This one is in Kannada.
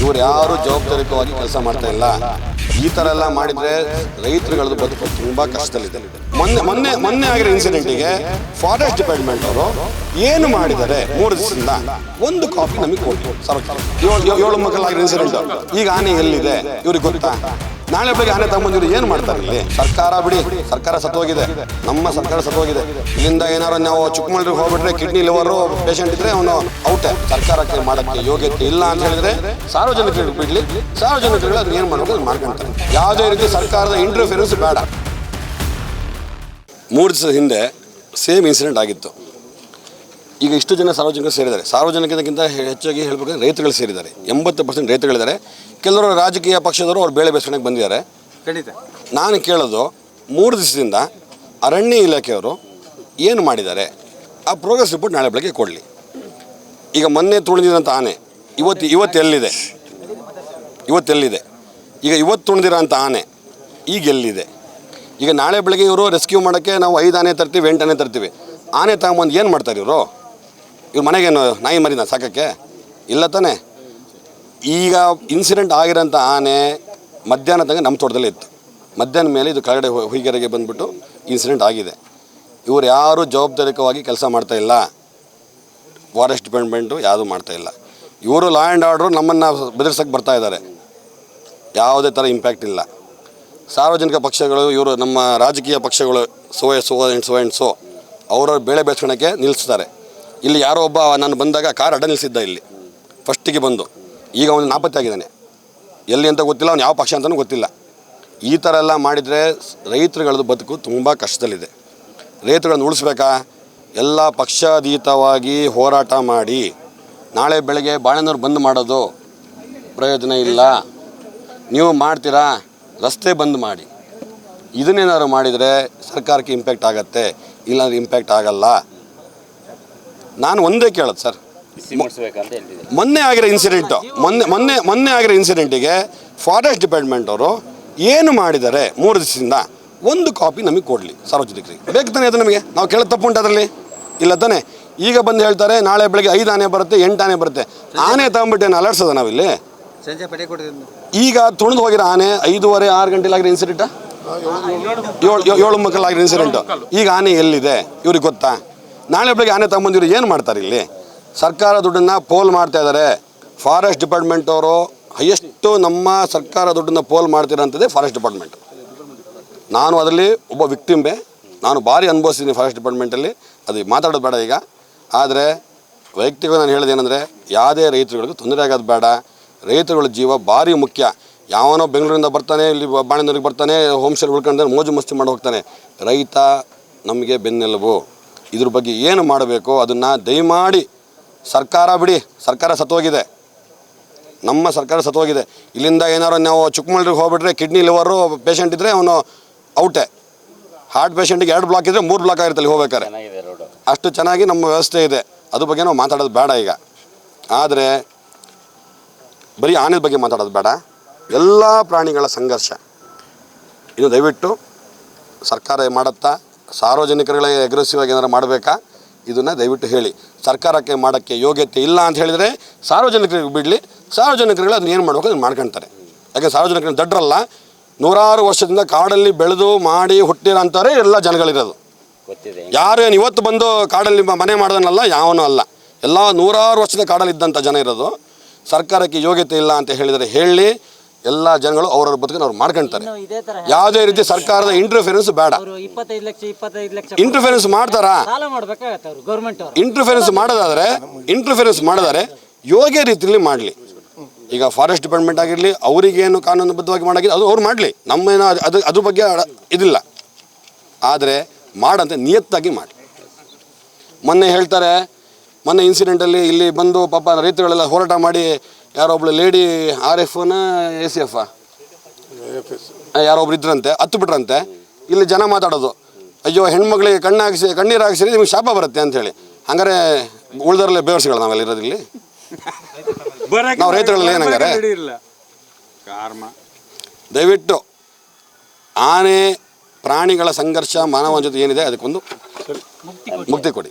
ಇವ್ರು ಯಾರು ಜವಾಬ್ದಾರಿಕವಾಗಿ ಕೆಲಸ ಮಾಡ್ತಾ ಇಲ್ಲ. ಈ ತರ ಎಲ್ಲ ಮಾಡಿದ್ರೆ ರೈತರುಗಳದ್ದು ಬದುಕು ತುಂಬಾ ಕಷ್ಟದಲ್ಲಿದೆ. ಮೊನ್ನೆ ಮೊನ್ನೆ ಮೊನ್ನೆ ಆಗಿರೋ ಇನ್ಸಿಡೆಂಟಿಗೆ ಫಾರೆಸ್ಟ್ ಡಿಪಾರ್ಟ್ಮೆಂಟ್ ಅವರು ಏನು ಮಾಡಿದ್ದಾರೆ ಮೂರು ದಿವಸದಿಂದ ಒಂದು ಕಾಪಿ ನಮಗೆ ಕೊಟ್ಟು ಸರ್ಕಾರ ಏಳು ಏಳು ಮಕ್ಕಳಾಗಿರೋ ಇನ್ಸಿಡೆಂಟ್ ಈಗ ಆನೆ ಎಲ್ಲಿದೆ? ಇವ್ರಿಗೆ ಗೊತ್ತಾ? ನಾಳೆ ಬೆಳಗ್ಗೆ ಆನೆ ತಗೊಂಬಂದಿರು ಏನು ಮಾಡ್ತಾರೆ ಇಲ್ಲಿ? ಸರ್ಕಾರ ಬಿಡಿ, ಸರ್ಕಾರ ಸತ್ತೋಗಿದೆ. ನಮ್ಮ ಸರ್ಕಾರ ಸತ್ತೋಗಿದೆ. ಇಲ್ಲಿಂದ ಏನಾರು ನಾವು ಚಿಕ್ಕಮಗಳೂರಿಗೆ ಹೋಗ್ಬಿಟ್ರೆ ಕಿಡ್ನಿ, ಲಿವರ್ ಪೇಷಂಟ್ ಇದ್ರೆ ಅವನು ಔಟ್ ಸರ್ಕಾರಕ್ಕೆ ಮಾಡಕ್ಕೆ ಯೋಗ್ಯತೆ ಇಲ್ಲ ಅಂತ ಹೇಳಿದ್ರೆ ಸಾರ್ವಜನಿಕರಿಗೆ ಬಿಡ್ಲಿ. ಸಾರ್ವಜನಿಕರಿಗೆ ಅದನ್ನ ಏನು ಮಾಡಬೇಕು, ಅದನ್ನ ಮಾಡ್ಕೊಂತಾರೆ. ಯಾವುದೇ ರೀತಿ ಸರ್ಕಾರದ ಇಂಟರ್ಫಿಯರೆನ್ಸ್ ಬೇಡ. ಮೂರು ದಿವಸದ ಹಿಂದೆ ಸೇಮ್ ಇನ್ಸಿಡೆಂಟ್ ಆಗಿತ್ತು. ಈಗ ಇಷ್ಟು ಜನ ಸಾರ್ವಜನಿಕರು ಸೇರಿದ್ದಾರೆ. ಸಾರ್ವಜನಿಕರಿಗಿಂತ ಹೆಚ್ಚಾಗಿ ಹೇಳಬೇಕಂದ್ರೆ ರೈತರುಗಳು ಸೇರಿದ್ದಾರೆ. ಎಂಬತ್ತು ಪರ್ಸೆಂಟ್ ರೈತರುಗಳಿದ್ದಾರೆ ಕೆಲವರು ರಾಜಕೀಯ ಪಕ್ಷದವರು ಅವ್ರು ಬೇಳೆ ಬೇಸಣಕ್ಕೆ ಬಂದಿದ್ದಾರೆ. ಖಂಡಿತ. ನಾನು ಕೇಳೋದು ಮೂರು ದಿವಸದಿಂದ ಅರಣ್ಯ ಇಲಾಖೆಯವರು ಏನು ಮಾಡಿದ್ದಾರೆ? ಆ ಪ್ರೋಗ್ರೆಸ್ ರಿಪೋರ್ಟ್ ನಾಳೆ ಬೆಳಗ್ಗೆ ಕೊಡಲಿ. ಈಗ ಮೊನ್ನೆ ತುಳಿದಿರೋಂಥ ಆನೆ ಇವತ್ತು ಇವತ್ತು ಎಲ್ಲಿದೆ? ಇವತ್ತು ಎಲ್ಲಿದೆ? ಈಗ ಇವತ್ತು ತುಳಿದಿರೋಂಥ ಆನೆ ಈಗ ಎಲ್ಲಿದೆ? ಈಗ ನಾಳೆ ಬೆಳಗ್ಗೆ ಇವರು ರೆಸ್ಕ್ಯೂ ಮಾಡೋಕ್ಕೆ ನಾವು ಐದು ಆನೆ ತರ್ತೀವಿ ಎಂಟು ಆನೆ ತರ್ತೀವಿ. ಆನೆ ತಗೊಂಬಂದು ಏನು ಮಾಡ್ತಾರೆ ಇವರು? ಇವ್ರ ಮನೆಗೇನು ನಾಯಿ ಮರಿನ ಸಾಕಕ್ಕೆ? ಇಲ್ಲ ತಾನೆ. ಈಗ ಇನ್ಸಿಡೆಂಟ್ ಆಗಿರೋಂಥ ಆನೆ ಮಧ್ಯಾಹ್ನ ತನಕ ನಮ್ಮ ತೋಟದಲ್ಲೇ ಇತ್ತು. ಮಧ್ಯಾಹ್ನ ಮೇಲೆ ಇದು ಕೆಳಗಡೆ ಹುಯಿಗೆರೆಗೆ ಬಂದ್ಬಿಟ್ಟು ಇನ್ಸಿಡೆಂಟ್ ಆಗಿದೆ. ಇವರು ಯಾರು ಜವಾಬ್ದಾರಿಕವಾಗಿ ಕೆಲಸ ಮಾಡ್ತಾ ಇಲ್ಲ. ಫಾರೆಸ್ಟ್ ಡಿಪಾರ್ಟ್ಮೆಂಟು ಯಾವುದೂ ಮಾಡ್ತಾ ಇಲ್ಲ. ಇವರು ಲಾ ಆ್ಯಂಡ್ ಆರ್ಡ್ರು ನಮ್ಮನ್ನು ಬೆದರ್ಸಕ್ಕೆ ಬರ್ತಾ ಇದ್ದಾರೆ. ಯಾವುದೇ ಥರ ಇಂಪ್ಯಾಕ್ಟ್ ಇಲ್ಲ. ಸಾರ್ವಜನಿಕ ಪಕ್ಷಗಳು, ಇವರು ನಮ್ಮ ರಾಜಕೀಯ ಪಕ್ಷಗಳು, so so and so and so, ಅವರವ್ರ ಬೆಳೆ ಬೆಳೆಸ್ಕೊಳಕ್ಕೆ ನಿಲ್ಲಿಸ್ತಾರೆ ಇಲ್ಲಿ ಯಾರೋ ಒಬ್ಬ ನಾನು ಬಂದಾಗ ಕಾರ್ ಅಡ್ಡ ನಿಲ್ಲಿಸಿದ್ದ ಇಲ್ಲಿ. ಫಸ್ಟಿಗೆ ಬಂದು. ಈಗ ಅವನು ನಾಪತ್ತೆ ಆಗಿದ್ದಾನೆ ಎಲ್ಲಿ ಅಂತ ಗೊತ್ತಿಲ್ಲ, ಅವ್ನು ಯಾವ ಪಕ್ಷ ಅಂತಲೂ ಗೊತ್ತಿಲ್ಲ. ಈ ಥರ ಎಲ್ಲ ಮಾಡಿದರೆ ರೈತರುಗಳದ್ದು ಬದುಕು ತುಂಬ ಕಷ್ಟದಲ್ಲಿದೆ. ರೈತರುಗಳನ್ನು ಉಳಿಸ್ಬೇಕಾ? ಎಲ್ಲ ಪಕ್ಷಾತೀತವಾಗಿ ಹೋರಾಟ ಮಾಡಿ. ನಾಳೆ ಬೆಳಗ್ಗೆ ಬಾಳೆನವ್ರು ಬಂದ್ ಮಾಡೋದು ಪ್ರಯೋಜನ ಇಲ್ಲ. ನೀವು ಮಾಡ್ತೀರಾ? ರಸ್ತೆ ಬಂದ್ ಮಾಡಿ. ಇದನ್ನೇನಾದ್ರು ಮಾಡಿದರೆ ಸರ್ಕಾರಕ್ಕೆ ಇಂಪ್ಯಾಕ್ಟ್ ಆಗತ್ತೆ. ಇಲ್ಲಾಂದ್ರೆ ಇಂಪ್ಯಾಕ್ಟ್ ಆಗಲ್ಲ. ನಾನು ಒಂದೇ ಕೇಳೋದು ಸರ್. ಮೊನ್ನೆ ಆಗಿರೋ ಇನ್ಸಿಡೆಂಟು ಮೊನ್ನೆ ಮೊನ್ನೆ ಮೊನ್ನೆ ಆಗಿರೋ ಇನ್ಸಿಡೆಂಟಿಗೆ ಫಾರೆಸ್ಟ್ ಡಿಪಾರ್ಟ್ಮೆಂಟ್ ಅವರು ಏನು ಮಾಡಿದ್ದಾರೆ ಮೂರು ದಿವಸದಿಂದ? ಒಂದು ಕಾಪಿ ನಮಗೆ ಕೊಡಲಿ ಸಾರ್ವಜನಿಕರಿಗೆ. ಬೇಕು ತಾನೇ ಅದು ನಮಗೆ? ನಾವು ಕೇಳೋದು ತಪ್ಪು ಉಂಟು ಅದರಲ್ಲಿ? ಇಲ್ಲ ತಾನೆ? ಈಗ ಬಂದು ಹೇಳ್ತಾರೆ ನಾಳೆ ಬೆಳಗ್ಗೆ ಐದು ಆನೆ ಬರುತ್ತೆ ಎಂಟು ಆನೆ ಬರುತ್ತೆ. ಆನೆ ತಗೊಂಬಿಟ್ಟು ಏನು ಅಲರ್ಟ್ಸೋದ ನಾವಿಲ್ಲಿ? ಈಗ ತುಣಿದು ಹೋಗಿರೋ ಆನೆ ಐದೂವರೆ ಆರು ಗಂಟೆಲಾಗಿರೋ ಇನ್ಸಿಡೆಂಟಾ ಏಳು ಏಳು ಮಕ್ಕಳಾಗಿರೋ ಇನ್ಸಿಡೆಂಟು ಈಗ ಆನೆ ಎಲ್ಲಿದೆ? ಇವ್ರಿಗೆ ಗೊತ್ತಾ? ನಾಳೆ ಬೆಳಗ್ಗೆ ಆನೆ ತಗೊಂಬಂದಿರು ಏನು ಮಾಡ್ತಾರೆ ಇಲ್ಲಿ? ಸರ್ಕಾರ ದುಡ್ಡನ್ನು ಪೋಲ್ ಮಾಡ್ತಾ ಇದ್ದಾರೆ ಫಾರೆಸ್ಟ್ ಡಿಪಾರ್ಟ್ಮೆಂಟ್ ಅವರು ಹೈಯೆಸ್ಟು ನಮ್ಮ ಸರ್ಕಾರ ದುಡ್ಡನ್ನು ಪೋಲ್ ಮಾಡ್ತಿರೋಂಥದ್ದೇ ಫಾರೆಸ್ಟ್ ಡಿಪಾರ್ಟ್ಮೆಂಟ್ ನಾನು ಅದರಲ್ಲಿ ಒಬ್ಬ ವಿಕ್ಟಿಂಬೆ ನಾನು ಭಾರಿ ಅನುಭವಿಸಿದ್ದೀನಿ ಫಾರೆಸ್ಟ್ ಡಿಪಾರ್ಟ್ಮೆಂಟಲ್ಲಿ ಅದು ಮಾತಾಡೋದು ಬೇಡ ಈಗ. ಆದರೆ ವೈಯಕ್ತಿಕ ನಾನು ಹೇಳೋದು ಏನಂದರೆ, ಯಾವುದೇ ರೈತರುಗಳಿಗೂ ತೊಂದರೆ ಆಗೋದು ಬೇಡ. ರೈತರುಗಳ ಜೀವ ಭಾರಿ ಮುಖ್ಯ. ಯಾವನೋ ಬೆಂಗಳೂರಿಂದ ಬರ್ತಾನೆ, ಇಲ್ಲಿ ಬಾಣಂದರಿಗೆ ಬರ್ತಾನೆ ಹೋಮ್ ಸ್ಟೇಲ್ ಉಳ್ಕೊಂಡ್ರೆ ಮೋಜು ಮಸ್ತಿ ಮಾಡಿ ಹೋಗ್ತಾನೆ. ರೈತ ನಮಗೆ ಬೆನ್ನೆಲುಬು. ಇದ್ರ ಬಗ್ಗೆ ಏನು ಮಾಡಬೇಕು ಅದನ್ನು ದಯಮಾಡಿ ಸರ್ಕಾರ ಬಿಡಿ ಸರ್ಕಾರ ಸತ್ತೋಗಿದೆ. ನಮ್ಮ ಸರ್ಕಾರ ಸತ್ತೋಗಿದೆ. ಇಲ್ಲಿಂದ ಏನಾರು ನಾವು ಚಿಕ್ಕಮಗಳೂರಿಗೆ ಹೋಗ್ಬಿಟ್ರೆ ಕಿಡ್ನಿ ಲಿವರು ಪೇಷಂಟ್ ಇದ್ದರೆ ಅವನು ಔಟೆ ಹಾರ್ಟ್ ಪೇಷಂಟಿಗೆ ಎರಡು ಬ್ಲಾಕ್ ಇದ್ದರೆ ಮೂರು ಬ್ಲಾಕ್ ಆಗಿರುತ್ತೆ ಅಲ್ಲಿ ರೋಡು ಅಷ್ಟು ಚೆನ್ನಾಗಿ ನಮ್ಮ ವ್ಯವಸ್ಥೆ ಇದೆ. ಅದ್ರ ಬಗ್ಗೆ ನಾವು ಮಾತಾಡೋದು ಬೇಡ ಈಗ. ಆದರೆ ಬರೀ ಆನೆ ಬಗ್ಗೆ ಮಾತಾಡೋದು ಬೇಡ. ಎಲ್ಲ ಪ್ರಾಣಿಗಳ ಸಂಘರ್ಷ. ಇನ್ನು ದಯವಿಟ್ಟು ಸರ್ಕಾರ ಮಾಡುತ್ತಾ ಸಾರ್ವಜನಿಕರುಗಳಿಗೆ ಅಗ್ರೆಸಿವ್ ಆಗಿ ಏನಾರು ಮಾಡಬೇಕಾ? ಇದನ್ನು ದಯವಿಟ್ಟು ಹೇಳಿ. ಸರ್ಕಾರಕ್ಕೆ ಮಾಡೋಕ್ಕೆ ಯೋಗ್ಯತೆ ಇಲ್ಲ ಅಂತ ಹೇಳಿದರೆ ಸಾರ್ವಜನಿಕರಿಗೆ ಬಿಡಲಿ. ಸಾರ್ವಜನಿಕರುಗಳು ಅದನ್ನ ಏನು ಮಾಡ್ಬೇಕು? ಅದನ್ನು ಮಾಡ್ಕೊಳ್ತಾರೆ ಯಾಕೆ ಸಾರ್ವಜನಿಕರು ದಡ್ರಲ್ಲ. ನೂರಾರು ವರ್ಷದಿಂದ ಕಾಡಲ್ಲಿ ಬೆಳೆದು ಮಾಡಿ ಹುಟ್ಟಿರೋಂಥವ್ರೆ ಎಲ್ಲ ಜನಗಳಿರೋದು. ಗೊತ್ತಿದೆ. ಯಾರು ಏನು ಇವತ್ತು ಬಂದು ಕಾಡಲ್ಲಿ ಮನೆ ಮಾಡೋದನ್ನಲ್ಲ ಯಾವನು ಅಲ್ಲ. ಎಲ್ಲ ನೂರಾರು ವರ್ಷದ ಕಾಡಲ್ಲಿ ಇದ್ದಂಥ ಜನ ಇರೋದು. ಸರ್ಕಾರಕ್ಕೆ ಯೋಗ್ಯತೆ ಇಲ್ಲ ಅಂತ ಹೇಳಿದರೆ ಹೇಳಿ. ಎಲ್ಲ ಜನಗಳು ಅವರವ್ರ ಬದುಕನ್ನು ಅವ್ರು ಮಾಡ್ಕೊಳ್ತಾರೆ ಇದೇ ತರ ಯಾವುದೇ ರೀತಿ ಸರ್ಕಾರದ ಇಂಟರ್ಫಿರೆನ್ಸ್ ಬೇಡ. ಅವರು ಇಪ್ಪತ್ತೈದು ಲಕ್ಷ ಇಪ್ಪತ್ತೈದು ಲಕ್ಷ ಇಂಟರ್ಫಿರೆನ್ಸ್ ಮಾಡ್ತಾರಾ? ಸಾಲ ಮಾಡ್ಬೇಕಾಗತ್ತೆ ಅವರು ಗೌರ್ಮೆಂಟ್ ಅವರು. ಇಂಟರ್ಫಿರೆನ್ಸ್ ಮಾಡೋದಾದರೆ ಇಂಟರ್ಫಿರೆನ್ಸ್ ಮಾಡೋದಾದ್ರೆ ಯೋಗ್ಯ ರೀತಿಯಲ್ಲಿ ಮಾಡಲಿ. ಈಗ ಫಾರೆಸ್ಟ್ ಡಿಪಾರ್ಟ್ಮೆಂಟ್ ಆಗಿರಲಿ ಅವರಿಗೇನು ಕಾನೂನುಬದ್ಧವಾಗಿ ಮಾಡಾಗಿದೆ ಅದು ಅವ್ರು ಮಾಡಲಿ. ನಮ್ಮೇನೋ ಅದು- ಅದು ಅದ್ರ ಬಗ್ಗೆ ಅಡ- ಇದಿಲ್ಲ. ಆದರೆ ಮಾಡಂತೆ ನಿಯತ್ತಾಗಿ ಮಾಡಿ ಮೊನ್ನೆ ಹೇಳ್ತಾರೆ ಮೊನ್ನೆ ಇನ್ಸಿಡೆಂಟಲ್ಲಿ ಇಲ್ಲಿ ಬಂದು ಪಾಪ ರೈತರುಗಳೆಲ್ಲ ಹೋರಾಟ ಮಾಡಿ ಯಾರೋ ಒಬ್ಳು ಲೇಡಿ ಆರ್ ಎಫ್ನ ಎ ಸಿ ಎಫ್ ಯಾರೊಬ್ರು ಇದ್ರಂತೆ ಹತ್ತು ಬಿಟ್ರಂತೆ. ಇಲ್ಲಿ ಜನ ಮಾತಾಡೋದು. ಅಯ್ಯೋ ಹೆಣ್ಮಕ್ಳಿಗೆ ಕಣ್ಣಾಗಿಸಿ ಕಣ್ಣೀರು ಹಾಕ್ಸಿರಿ ನಿಮ್ಗೆ ಶಾಪ ಬರುತ್ತೆ ಅಂತ ಹೇಳಿ. ಹಂಗಾರೆ ಉಳ್ದರಲ್ಲೇ ಬೇವರ್ಸಿಗಳು ನಾವೆಲ್ಲ ಇರೋದಿಲ್ಲಿ ನಾವು ರೈತರಲ್ಲಿ ಏನಂಗಾರೆ ದಯವಿಟ್ಟು ಆನೆ ಪ್ರಾಣಿಗಳ ಸಂಘರ್ಷ ಮಾನವನ ಜೊತೆ ಏನಿದೆ ಅದಕ್ಕೊಂದು ಮುಕ್ತಿ ಕೊಡಿ.